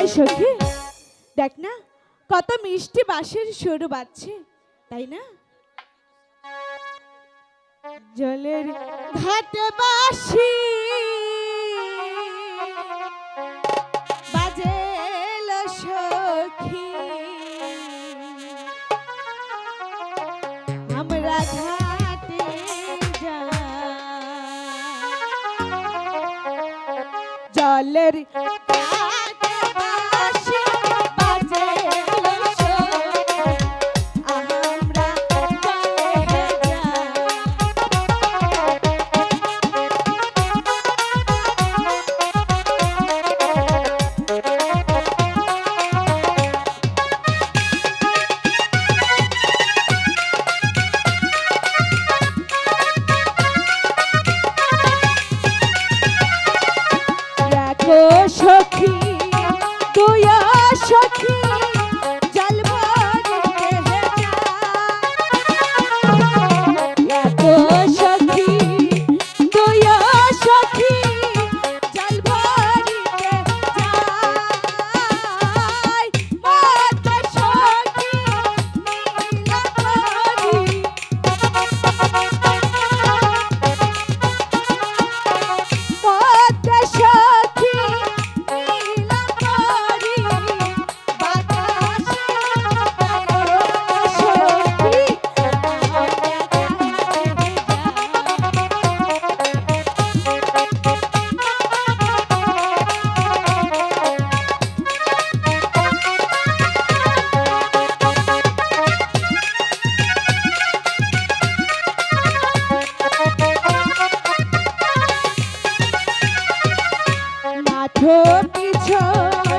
এই সখী, দেখ না, কত মিষ্টি বাঁশের সরু বাজছে, তাই না? জলের ঘাটে বাসি বাজেল সখী। আমরা জলের সখী তুই সখী। মাঠো পিছল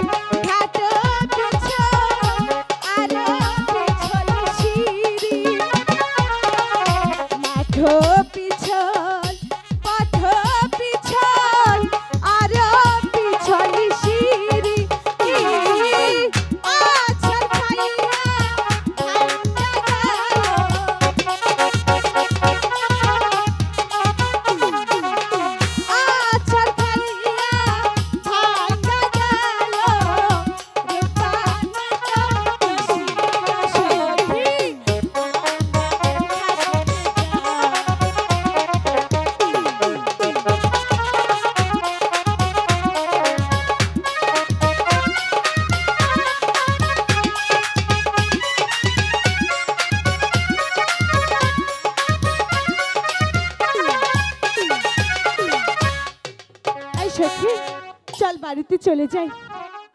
সখী চল বাড়িতে চলে যাই।